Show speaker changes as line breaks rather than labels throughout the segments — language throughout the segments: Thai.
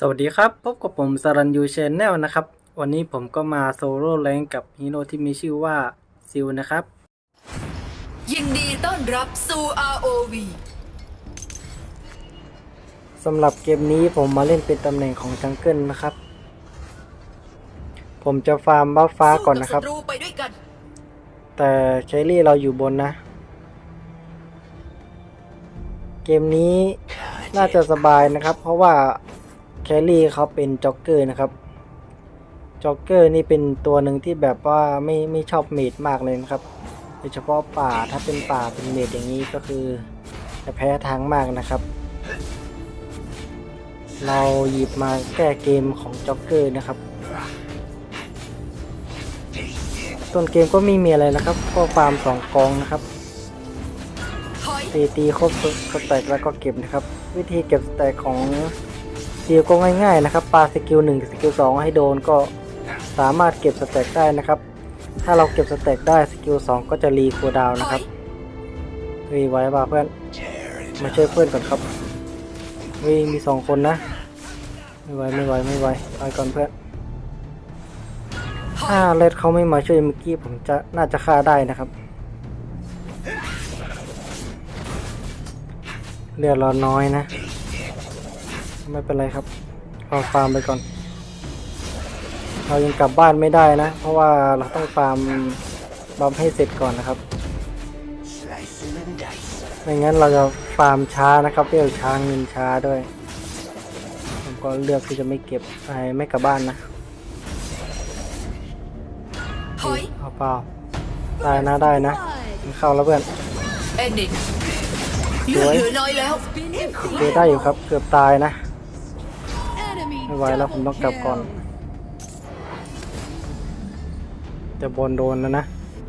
สวัสดีครับ พบกับผมสรันยูชแนลนะครับ วันนี้ผมก็มาโซโล่แรงกับฮีโร่ที่มีชื่อว่าซิลนะครับ
ยินดีต้อนรับสู่ ROV
สำหรับเกมนี้ผมมาเล่นเป็นตำแหน่งของจังเกิลนะครับ ผมจะฟาร์มบัฟฟ้าก่อนนะครับ
สู้กัศัตรูไปด้วยกัน
แต่แครี่เราอยู่บนนะ เกมนี้น่าจะสบายนะครับ เพราะว่า แครี่เขาเป็นจ็อกเกอร์นะครับจ็อกเกอร์นี่เป็นตัวหนึ่งที่แบบว่าไม่ไม่ชอบเมดมากเลยนะครับโดยเฉพาะป่าถ้าเป็นป่าเป็นเมดอย่างนี้ก็คือจะแพ้ทางมากนะครับ เราหยิบมาแก้เกมของจ็อกเกอร์นะครับ ต้นเกมก็ไม่มีอะไรนะครับ ก็ฟาร์มสองกองนะครับตีตีครบสแต็กแล้วก็เก็บนะครับ วิธีเก็บสแต็กของ ซีลก็ง่ายๆนะครับปาสกิลหนึ่งสกิลสองให้โดนก็สามารถเก็บสแต็กได้นะครับ ถ้าเราเก็บสแต็กได้สกิลสองก็จะรีคูลดาวนะครับเฮ้ยไว้ป่ะเพื่อนมาช่วยเพื่อนก่อนครับเฮ้ยมีสองคนนะ ไม่ไหวไม่ไหวไม่ไหวไปก่อนเพื่อน
ถ้า
เลดเขาไม่มาช่วยเมื่อกี้ผมจะน่าจะฆ่าได้นะครับเลือดเราน้อยนะ ไม่เป็นไรครับเอาฟาร์มไปก่อน เรายังกลับบ้านไม่ได้นะ เพราะว่าเราต้องฟาร์มบัมให้เสร็จก่อนนะครับ ไม่งั้นเราจะฟาร์มช้านะครับเรียกช้าเงินช้าด้วย ผมก็เลือกที่จะไม่เก็บไอ้ไม่กลับบ้านนะ
ถอย
เอาเปล่าได้นะได้นะมันเข้าแล้วเพื่อน
เอนิกเลือดเหลือน้อยแล้ว
โอเคได้อยู่ครับเกือบตายนะ ไม่ไหวแล้วผมต้องกลับก่อน จะบนโดนแล้วนะ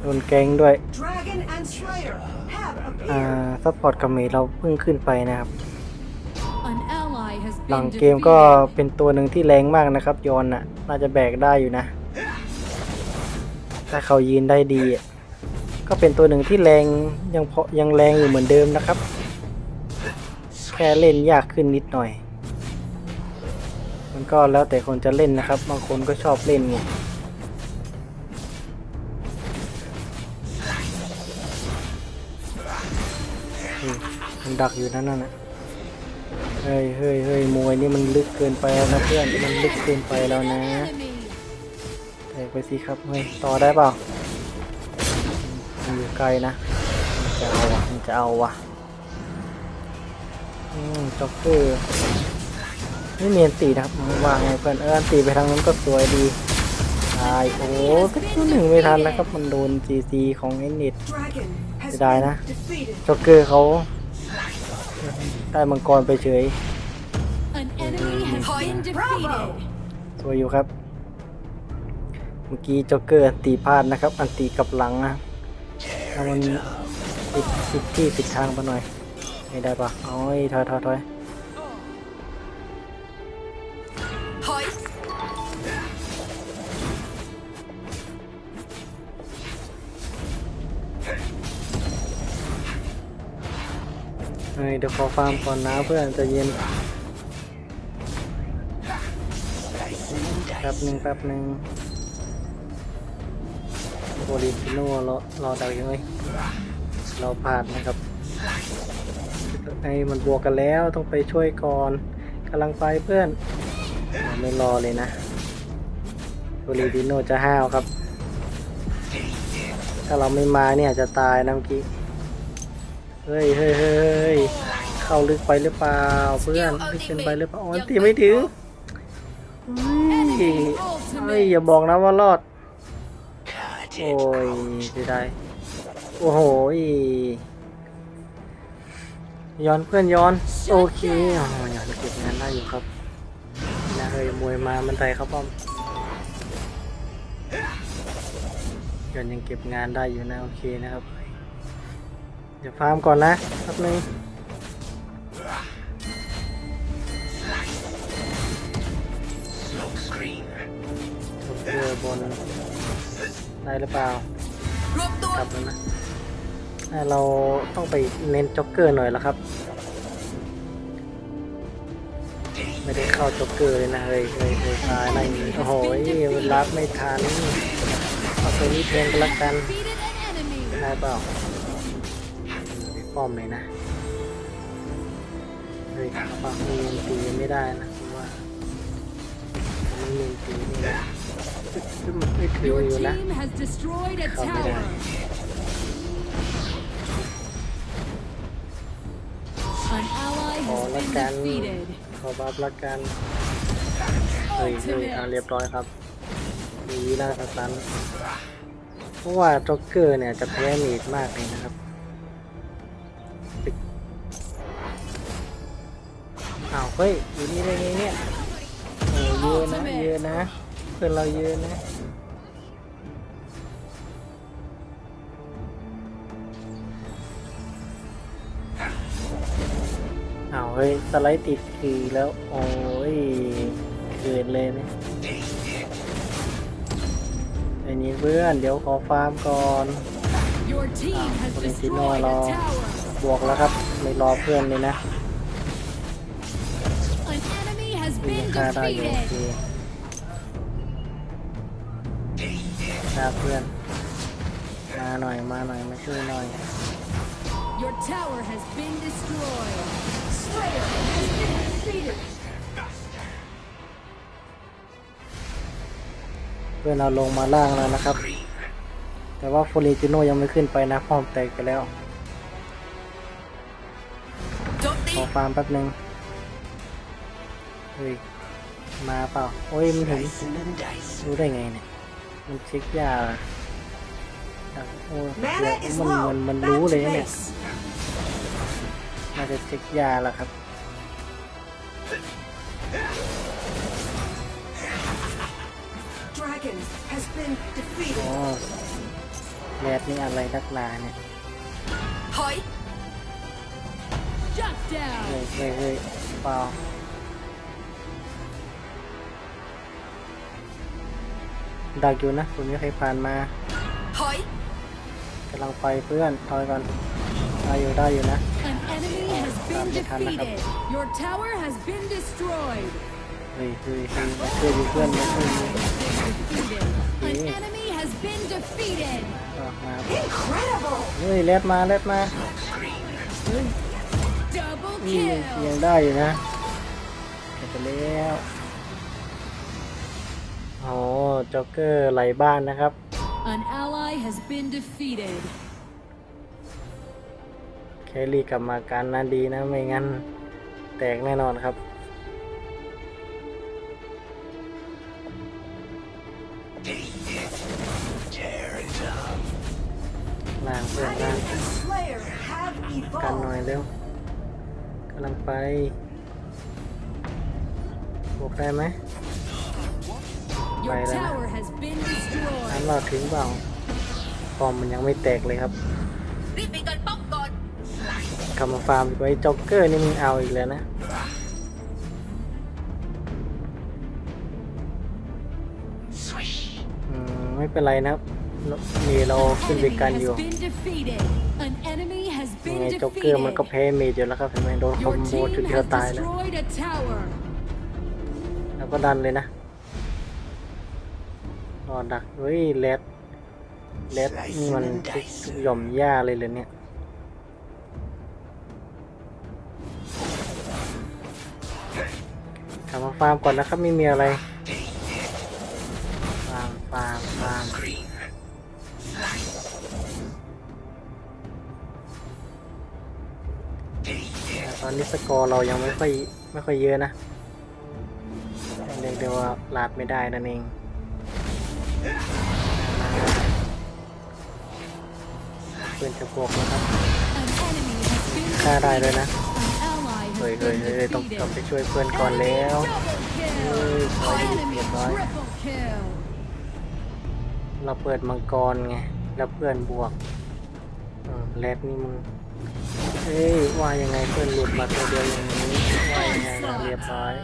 โดนแกงด้วย
Dragon and Slayer have
อ่า
appeared.
ซัพพอร์ตกับเมจเราเพิ่งขึ้นไปนะครับ
An ally has
หลัง
been
เกมก็
defeated.
เป็นตัวหนึ่งที่แรงมากนะครับ ยอนน่ะ น่าจะแบกได้อยู่นะ ถ้าเขายืนได้ดีอะก็เป็นตัวหนึ่งที่แรงยังพอยังแรงอยู่เหมือนเดิมนะครับ แค่เล่นยากขึ้นนิดหน่อย มันก็แล้วแต่คนจะเล่นนะครับ บางคนก็ชอบเล่นไงมมันดักอยู่นั่นน่ะเฮ้ยเฮ้ยเฮ้ยมวยนี่มันลึกเกินไปแล้วนะเพื่อน มันลึกเกินไปแล้วนะแตกไปสิครับ เฮ้ย ต่อได้เปล่ามันอยู่ไกลนะ มันจะเอาวะมันจะเอาวะอืมจ็อกเกอร์ นี่เมียนตีนะครับวางไงเพื่อนเอออันตีไปทางนั้นก็สวยดีตายโอ้โหตัวหนึ่งไม่ทันนะครับมันโดนจีซีของไอ้นิด
Dragon has
Did I,
been
nah?
defeated.
จ็อกเกอร์เขาได้มังกรไปเฉยสวยอยู่ครับ เมื่อกี้จ็อกเกอร์อันตีพลาดนะครับ อันตีกับหลังนะแล้วมันปิดปิดที่ปิดทางไปหน่อย ไม่ได้ปะอาไอ้ถอยถอยถอย ฮ้ยเดี๋ยวขอฟาร์มก่อนนะเพื่อนใจะเย็นแป๊บหนึ่งแป๊บหนึ่งโบลิฟิโน่รอรอดาวยังไงเราพลาดนะครับไอ้มันบวกกันแล้วต้องไปช่วยก่อนกำลังไปเพื่อน ไม่รอเลยนะโบลิฟิโน่จะห้าวครับ ถ้าเราไม่มาเนี่ยจะตายนะเมื่อกี้ ฮ้ยเฮ้ยเฮ้ยเข้าลึกไปหรือเปล่า เพื่อนลึกเกินไปหรือเปล่าอ๋อตีไม่ถึงเฮ้ยเฮ้ยอย่าบอกนะว่ารอด โอ้ยเสียดายโอ้โหยย้อนเพื่อนย้อน โอเคอ๋อย้อนเก็บงานได้อยู่ครับนะเฮ้ยมวยมามันไทยครับป้อมย้อนยังเก็บงานได้อยู่นะโอเคนะครับ เดี๋ยวฟาร์มก่อนนะแป๊บนึงเรือบนได้หรือเปล่ากลับแล้วนะเราต้องไปเน้นจ็อกเกอร์หน่อยแล้วครับ ไม่ได้เข้าจ็อกเกอร์เลยนะเฮ้ยเฮ้ยเฮ้ยตายอะไรอย่างงี้โอ้โหรับไม่ทันเอาตัวนี้แทนกันละกันได้เปล่า ปป้อมเลยนะเฮ้ยปากมีนตีไม่ได้นะผมว่ามันมีนตีนี่นะไม่ถือ
Your
อยู่นะ
team has destroyed a
Copy that.
tower. An ally
ขอ
has
ละ
been
กัน
defeated.
ขอบัฟละกันเฮ้ยเฮ้ยเอาเรียบร้อยครับมีวิลาสตันเพราะว่าจ็อกเกอร์เนี่ยจะแพ้มีดมากเลยนะครับ ฮ้ยอยู่นี่ได้ไงเนี่ยโอ้เยอะนะเยอะนะเพื่อนเราเยอะนะอ้าวเฮ้ยสไลด์ติดคือแล้ว โอ้ยเกิดเลยนะไอ้นี่เพื่อนเดี๋ยวขอฟาร์มก่อน
Your team has
Valentino
destroyed a
lo-
tower.
บวกแล้วครับ ไม่รอเพื่อนเลยนะ
An enemy has
มี
been
ค่าได้อยู่โอเค
defeated.
ค่าเพื่อน มาหน่อยมาหน่อยมาช่วยหน่อย
Your tower has been destroyed.
Slayer has been defeated.
เพื่อนเราลงมาล่างแล้วนะครับ แต่ว่าโฟลิจิโนยังไม่ขึ้นไปนะพร้อมแตกไปแล้ว
โจมตี
ขอฟาร์มแป๊บนึงเฮ้ยมาเปล่าโอ้ยมันถึงรู้ได้ไงเนี่ย มันเช็คยาเหรออะโอ้ย
Mana is
มัน
low.
มันมัน
Back
รู้
to
เลยเนี่ย
base.
น่าจะเช็คยาแล้วครับ
Dragon has been
อ๋อ
defeated.
แรดนี่อะไรนักหนาเนี่ย
ถอย
Shut
เฮ้ย
down.
เฮ้ยเฮ้ยเปล่า ดักอยู่นะผมไม่เคยผ่านมา
ถอย
กำลังไปเพื่อนถอยก่อนได้อยู่ได้อยู่นะ
An enemy has been
Tama, tama ka.
defeated. Your tower has been destroyed.
เฮ้ยเฮ้ยเฮ้ยมาช่วยดูเพื่อนมาช่วยดู
Defeated. An
Yeah.
enemy has been defeated.
อะมา
Incredible.
เฮ้ยแรดมาแรดมา
Double
นี่ยัง
kill.
ยังได้อยู่นะเก็บไปแล้ว โอ้จ็อกเกอร์ไหลบ้านนะครับ
An ally has been defeated.
แครี่กลับมาการน่าดีนะไม่งั้นแตกแน่นอนครับ ล่างเพื่อนล่าง
Dragon and Slayer have
กันหน่อย
evolved.
เร็วกำลังไปบวกได้ไหม
Your
Bye, Lena.
tower has been
น้ำ
destroyed.
เราถึงเปล่าฟอร์มมันยังไม่แตกเลยครับ
รีบไปกันป้อมก่อน
กลับมาฟาร์มไว้จ็อกเกอร์นี่มึงเอาอีกแล้วนะอืมไม่เป็นไรนะครับมีเรา
An
ขึ้นไป
enemy
กัน
has
อยู่
been defeated. An enemy has
ยัง
been
ไงจ็อกเกอร์มัน
defeated.
ก็แพ้เมจอยู่แล้วครับเห็นไหมโดนคอ
Your
มโบ
team
ชุดเดียว
has
ตายแล้ว
destroyed a tower.
แล้วก็ดันเลยนะร อดัก เฮ้ยเลดเลดนี่มันทุกหย่อมหญ้าเลยเลยเนี่ยกลับมาฟาร์มก่อนนะครับไม่มีอะไร ฟาร์ม ฟาร์ม ฟาร์มแต่ตอนนี้สกอร์เรายังไม่ค่อยไม่ค่อยเยอะนะเรียกได้ว่าลาดไม่ได้นั่นเอง เพื่อนจะบวกนะครับฆ่าได้เลยนะเฮ้ยเฮ้ยเฮ้ยต้องกลับไปช่วยเพื่อนก่อนแล้วเฮ้ยซอดี
Enemy
เรียบร้อยเราเปิดมังกรไงแล้วเพื่อนบวกอืมแรดนี่มึงเอ้ยว่ายังไงเพื่อนหลุดมาตัวเดียวอย่างนี้ว่ายังไงเรียบร้อย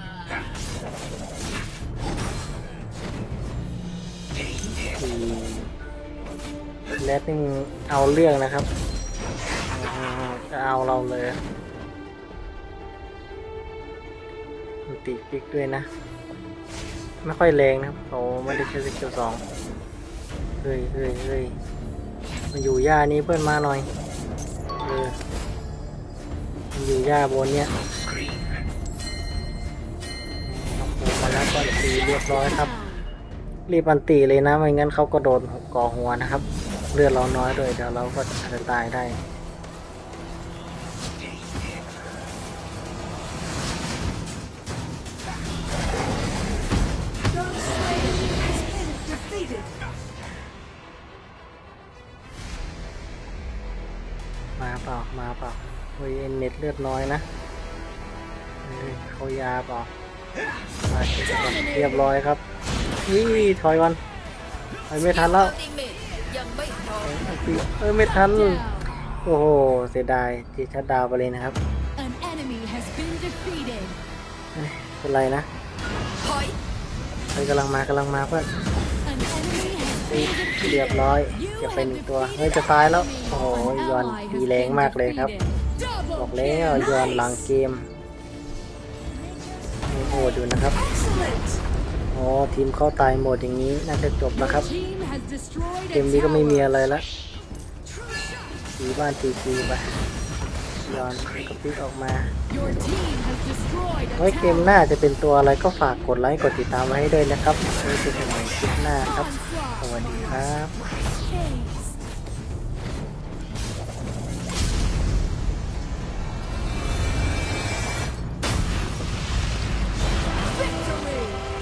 แรดนี่เอาเรื่องนะครับ จะเอาเราเลยติปิกด้วยนะ ไม่ค่อยแรงนะครับเขาไม่ได้ใช้สกิลสองเฮ้ยเฮ้ยเฮ้ยมันอยู่หญ้านี้เพื่อนมาหน่อย เออมันอยู่หญ้าบนเนี้ยโอ้โหมาแล้วก็ตีเรียบร้อยครับ รีบอันตีเลยนะ ไม่งั้นเขาก็โดนก่อหัวนะครับ เลือดเราน้อยด้วยเดี๋ยวเราก็อาจจะตายได้มาเปล่า มาเปล่าเฮ้ยเน็ตเลือดน้อยนะเฮ้ยเขายาเปล่ามาเรียบร้อยครับ นี่ถอยวันไปไม่ทันแล้ว
เอ้
ยไม่ทัน โอ้โห เสียดายที่ชัดดาวไปเลยนะครับเป็นไรนะ
ถอย
เฮ้ยกำลังมากำลังมาเพื่อนเรียบร้อย
You
เก็บไปหนึ่ง
have
ตัวเฮ้ยจะตายแล้ว โอ้โหยอน
ally
ตีแรงมากเลยครับ บอกแล้วยอนหลังเกมโอ้โหดูนะครับ อ๋อทีมเข้าตายหมดอย่างนี้น่าจะจบแล้วครับเกมนี้ก็ไม่มีอะไรละตีบ้านตีซีไปย้อนกระพริบออกมา
Your team has destroyed a
ไว้เกมหน้าจะเป็นตัวอะไรก็ฝากกดไลค์กดติดตามไว้ให้ด้วยนะครับไว้เจอกันใหม่คลิปหน้าครับ สวัสดีครับ